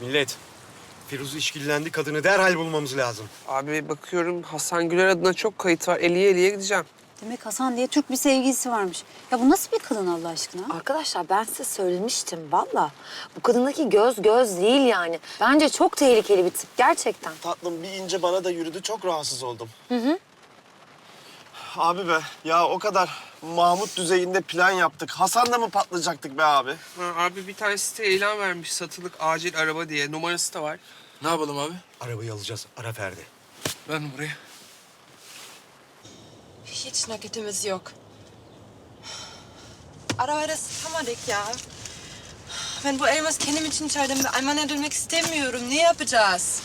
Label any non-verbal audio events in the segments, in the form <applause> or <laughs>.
Millet, Firuz işkillendi. Kadını derhal bulmamız lazım. Abi bakıyorum Hasan Güler adına çok kayıt var. Eliye eliye gideceğim. Demek Hasan diye Türk bir sevgilisi varmış. Ya bu nasıl bir kadın Allah aşkına? Arkadaşlar ben size söylemiştim valla. Bu kadındaki göz göz değil yani. Bence çok tehlikeli bir tip gerçekten. Tatlım bir ince bana da yürüdü. Çok rahatsız oldum. Hı hı. Abi be ya o kadar Mahmut düzeyinde plan yaptık. Hasan'la mı patlayacaktık be abi? Ha, abi bir tane site ilan vermiş satılık acil araba diye. Numarası da var. Ne yapalım abi? Arabayı alacağız. Ara Ferdi. Ver numarayı. Hiç nakitimiz yok. Arabayı satamadık ya. Ben bu elmas kendim için çaldım ve Almanya'ya dönmek istemiyorum. Ne yapacağız?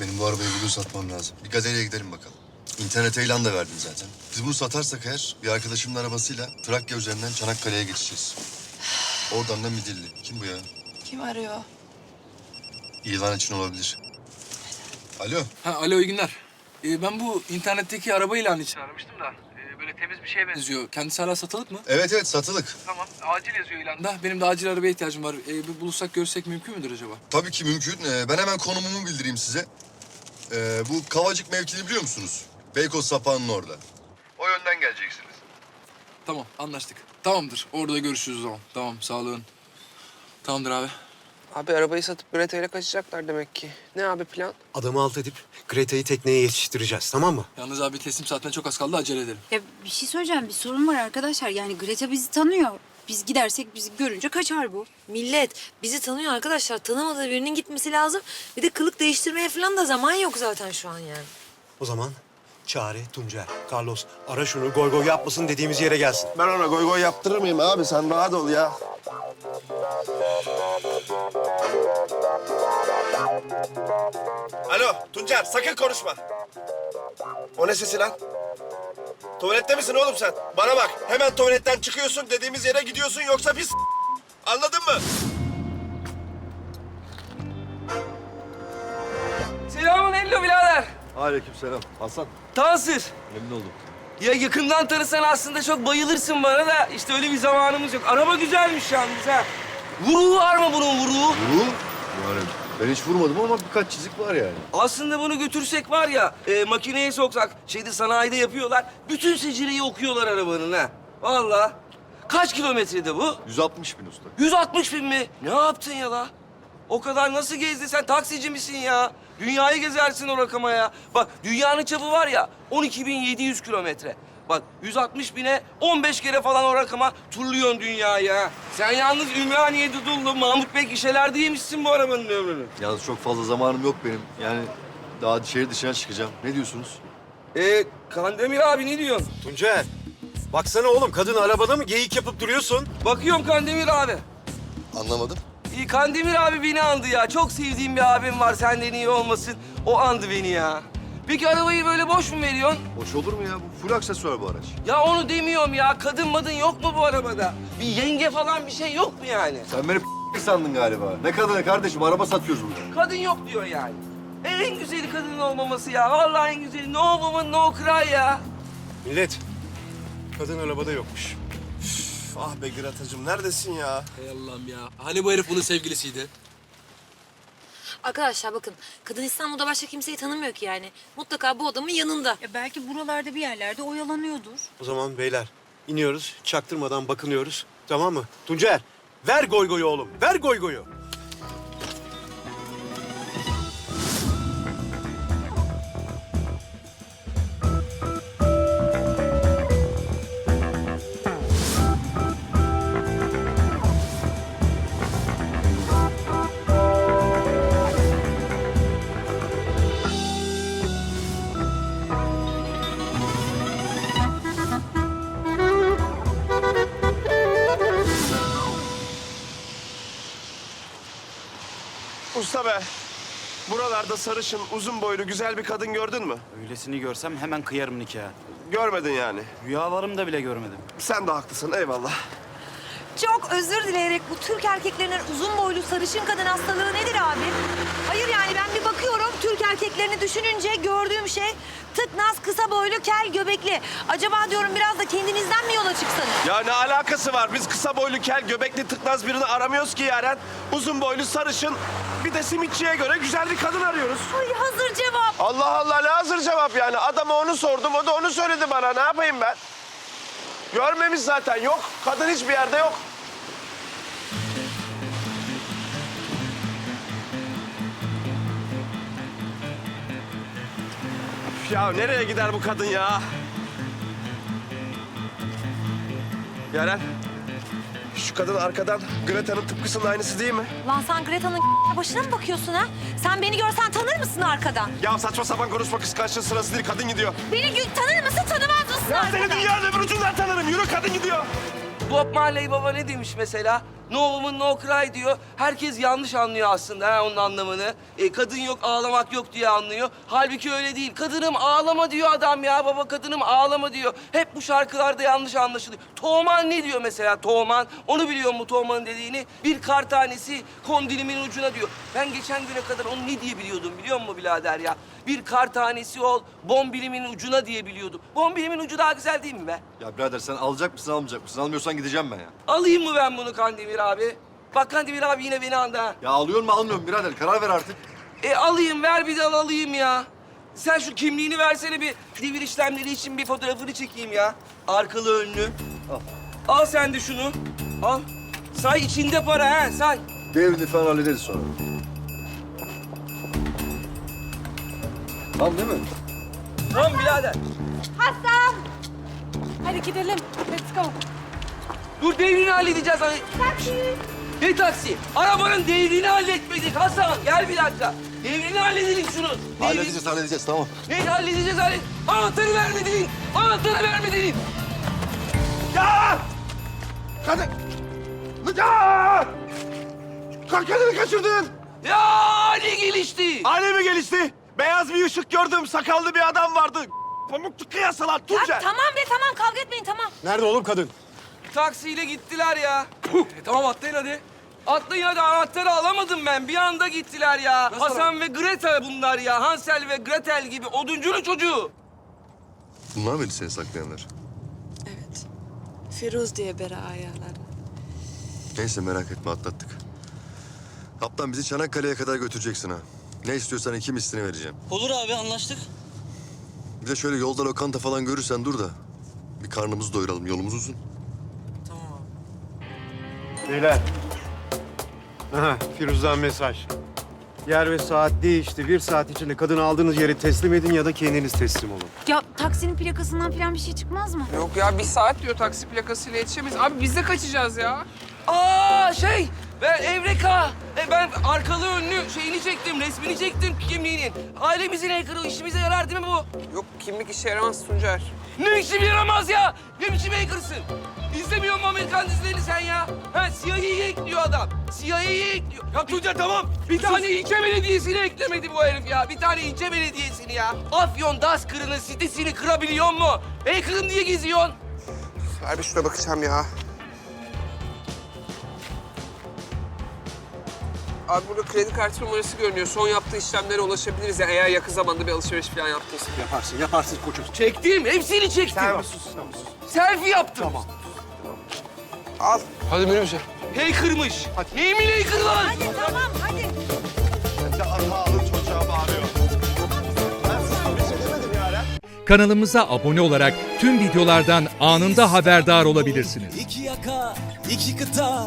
Benim bu arabayı bugün satmam lazım. Bir galeriye gidelim bakalım. İnternete ilan da verdim zaten. Biz bunu satarsak eğer bir arkadaşımın arabasıyla Trakya üzerinden Çanakkale'ye geçeceğiz. Oradan da Midilli. Kim bu ya? Kim arıyor? İlan için olabilir. Alo. Ha alo iyi günler. Ee, ben bu internetteki araba ilanı için aramıştım da. Ee, böyle temiz bir şeye benziyor. Kendisi hala satılık mı? Evet evet satılık. Tamam. Acil yazıyor ilanda. Benim de acil arabaya ihtiyacım var. Ee, bir buluşsak görsek mümkün müdür acaba? Tabii ki mümkün. Ee, ben hemen konumumu bildireyim size. Ee, bu Kavacık mevkini biliyor musunuz? Beykoz sapağının orada. O yönden geleceksiniz. Tamam anlaştık. Tamamdır. Orada görüşürüz o zaman. Tamam sağ olun. Tamamdır abi. Abi arabayı satıp Greta ile kaçacaklar demek ki. Ne abi plan? Adamı alt edip Greta'yı tekneye yetiştireceğiz. Tamam mı? Yalnız abi teslim saatine çok az kaldı. Acele edelim. Ya bir şey söyleyeceğim. Bir sorun var arkadaşlar. Yani Greta bizi tanıyor. Biz gidersek bizi görünce kaçar bu. Millet bizi tanıyor arkadaşlar. Tanımadığı birinin gitmesi lazım. Bir de kılık değiştirmeye falan da zaman yok zaten şu an yani. O zaman Çare, Tuncer, Carlos ara şunu goy goy yapmasın dediğimiz yere gelsin. Ben ona goy goy yaptırır mıyım abi? Sen rahat ol ya. Alo Tuncer sakın konuşma. O ne sesi lan? Tuvalette misin oğlum sen? Bana bak hemen tuvaletten çıkıyorsun dediğimiz yere gidiyorsun yoksa pis Anladın mı? Aleykümselam. Hasan. Tansır. Memnun oldum. Ya yakından tanısan aslında çok bayılırsın bana da işte öyle bir zamanımız yok. Araba güzelmiş yalnız ha. Vuruğu var mı bunun vuruğu? Bu? Yani ben hiç vurmadım ama birkaç çizik var yani. Aslında bunu götürsek var ya, e, makineye soksak, şeyde sanayide yapıyorlar. Bütün secireyi okuyorlar arabanın ha. Vallahi. Kaç kilometrede bu? 160 bin usta. 160 bin mi? Ne yaptın ya la? O kadar nasıl gezdin sen? Taksici misin ya? Dünyayı gezersin o rakama ya. Bak dünyanın çapı var ya 12.700 kilometre. Bak 160 bine 15 kere falan o rakama turluyorsun dünyayı ha. Sen yalnız Ümraniye Dudullu, Mahmut Bey gişelerde yemişsin bu arabanın ömrünü. Yalnız çok fazla zamanım yok benim. Yani daha şehir dışına çıkacağım. Ne diyorsunuz? Ee, Kandemir abi ne diyorsun? Tuncer, baksana oğlum kadın arabada mı geyik yapıp duruyorsun? Bakıyorum Kandemir abi. Anlamadım. İyi Kandemir abi beni andı ya. Çok sevdiğim bir abim var senden iyi olmasın. O andı beni ya. Peki arabayı böyle boş mu veriyorsun? Hoş olur mu ya? Bu full aksesuar bu araç. Ya onu demiyorum ya. Kadın madın yok mu bu arabada? Bir yenge falan bir şey yok mu yani? Sen beni <laughs> sandın galiba. Ne kadını kardeşim? Araba satıyoruz burada. Kadın yok diyor yani. En güzeli kadının olmaması ya. Vallahi en güzeli. No woman, no cry ya. Millet, kadın arabada yokmuş. Ah be Greta'cığım neredesin ya? Hay Allah'ım ya. Hani bu herif bunun sevgilisiydi? Arkadaşlar bakın kadın İstanbul'da başka kimseyi tanımıyor ki yani. Mutlaka bu adamın yanında. Ya belki buralarda bir yerlerde oyalanıyordur. O zaman beyler iniyoruz, çaktırmadan bakınıyoruz. Tamam mı? Tuncer, ver goy goyu oğlum, ver goy be. Buralarda sarışın, uzun boylu güzel bir kadın gördün mü? Öylesini görsem hemen kıyarım nikahı. Görmedin yani. Rüyalarımda bile görmedim. Sen de haklısın eyvallah. Çok özür dileyerek bu Türk erkeklerinin uzun boylu sarışın kadın hastalığı nedir abi? Hayır yani ben bir bakıyorum Türk erkeklerini düşününce gördüğüm şey tıknaz, kısa boylu, kel, göbekli. Acaba diyorum biraz da kendinizden mi yola çıksanız? Ya ne alakası var? Biz kısa boylu, kel, göbekli, tıknaz birini aramıyoruz ki Yaren. Uzun boylu, sarışın, bir de simitçiye göre güzel bir kadın arıyoruz. Ay hazır cevap. Allah Allah ne hazır cevap yani. Adama onu sordum, o da onu söyledi bana. Ne yapayım ben? Görmemiş zaten, yok. Kadın hiçbir yerde yok. Üf Ya nereye gider bu kadın ya? Yaren, şu kadın arkadan Greta'nın tıpkısının aynısı değil mi? Lan sen Greta'nın başına mı bakıyorsun ha? Sen beni görsen tanır mısın arkadan? Ya saçma sapan konuşma kıskançlığın sırası değil. Kadın gidiyor. Beni gö- tanır mısın, tanımaz mısın Ya arkadan? seni dünyanın öbür ucundan tanırım. Yürü kadın gidiyor. Bob Marley baba ne demiş mesela? No woman no cry diyor. Herkes yanlış anlıyor aslında ha onun anlamını. E, kadın yok ağlamak yok diye anlıyor. Halbuki öyle değil. Kadınım ağlama diyor adam ya baba kadınım ağlama diyor. Hep bu şarkılarda yanlış anlaşılıyor. Toğman ne diyor mesela Toğman? Onu biliyor mu Toğman'ın dediğini? Bir kar tanesi kondilimin ucuna diyor. Ben geçen güne kadar onu ne diye biliyordum biliyor musun birader ya? Bir kar tanesi ol, bombilimin ucuna diye biliyordum. Bombilimin ucu daha güzel değil mi be? Ya birader sen alacak mısın almayacak mısın? Almıyorsan gideceğim ben ya. Alayım mı ben bunu Kandemir abi? Bak Kandemir abi yine beni andı ha. Ya alıyor mu almıyorum birader karar ver artık. E alayım, ver bir dal alayım ya. Sen şu kimliğini versene bir devir işlemleri için bir fotoğrafını çekeyim ya. Arkalı önlü. Al. Al sen de şunu. Al. Say içinde para ha, say. Devrini falan hallederiz sonra. Tamam değil mi? Tamam birader. Hadi gidelim. Let's go. Dur devrini halledeceğiz hani. Taksi. Ne taksi? Arabanın devrini halletmedik Hasan. Gel bir dakika. Devrini halledelim şunu. Devrini- Halledeceğiz halledeceğiz tamam. Ne halledeceğiz hallet? Anahtarı vermedin. Anahtarı vermedin. Ya! Kadın! Ya! Ka- Kadını kaçırdın. Ya ne gelişti? Alemi gelişti. Beyaz bir ışık gördüm. Sakallı bir adam vardı. Pamuklu kıyasalar Ya Tuncer. tamam be tamam kavga etmeyin tamam. Nerede oğlum kadın? Taksiyle gittiler ya. e, tamam atlayın hadi. Atlayın hadi anahtarı alamadım ben. Bir anda gittiler ya. Hasan ve Greta bunlar ya. Hansel ve Gretel gibi oduncunun çocuğu. Bunlar mıydı seni saklayanlar? Evet. Firuz diye biri ayarladı. Neyse merak etme atlattık. Kaptan bizi Çanakkale'ye kadar götüreceksin ha. Ne istiyorsan iki mislini vereceğim. Olur abi anlaştık. Bir de şöyle yolda lokanta falan görürsen dur da. Bir karnımızı doyuralım yolumuz uzun. Beyler. Aha, Firuz'dan mesaj. Yer ve saat değişti. Bir saat içinde kadını aldığınız yere teslim edin ya da kendiniz teslim olun. Ya taksinin plakasından falan bir şey çıkmaz mı? Yok ya bir saat diyor taksi plakasıyla yetişemeyiz. Abi biz de kaçacağız ya. Aa şey ben Evreka. E, ben arkalı önlü şeyini çektim, resmini çektim kimliğinin. Ailemizin hacker'ı işimize yarar değil mi bu? Yok kimlik işe yaramaz Tuncer. Ne biçim yaramaz ya? Ne biçim hacker'sın? İzlemiyor mu Amerikan dizilerini sen ya? Ha CIA'yı ekliyor adam. CIA'yı ekliyor. Ya Tuncer tamam. Bir tane ilçe belediyesini eklemedi bu herif ya. Bir tane ilçe belediyesini ya. Afyon Daskırı'nın sitesini kırabiliyor mu? Hacker'ım diye geziyorsun. Bir şuna bakacağım ya. Abi burada kredi kartı numarası görünüyor. Son yaptığı işlemlere ulaşabiliriz ya eğer yakın zamanda bir alışveriş falan yaptıysa. Yaparsın, yaparsın koçum. Çektim, hepsini çektim. Sen bir sus, sen bir sus. Selfie yaptım. Tamam. Al. Hadi minibüse. Hacker'mış. Neyimin hacker lan? Hadi tamam hadi. Bir de arma alın çocuğa bağırıyor. Şey. Kanalımıza abone olarak tüm videolardan anında haberdar olabilirsiniz. İki yaka, iki kıta,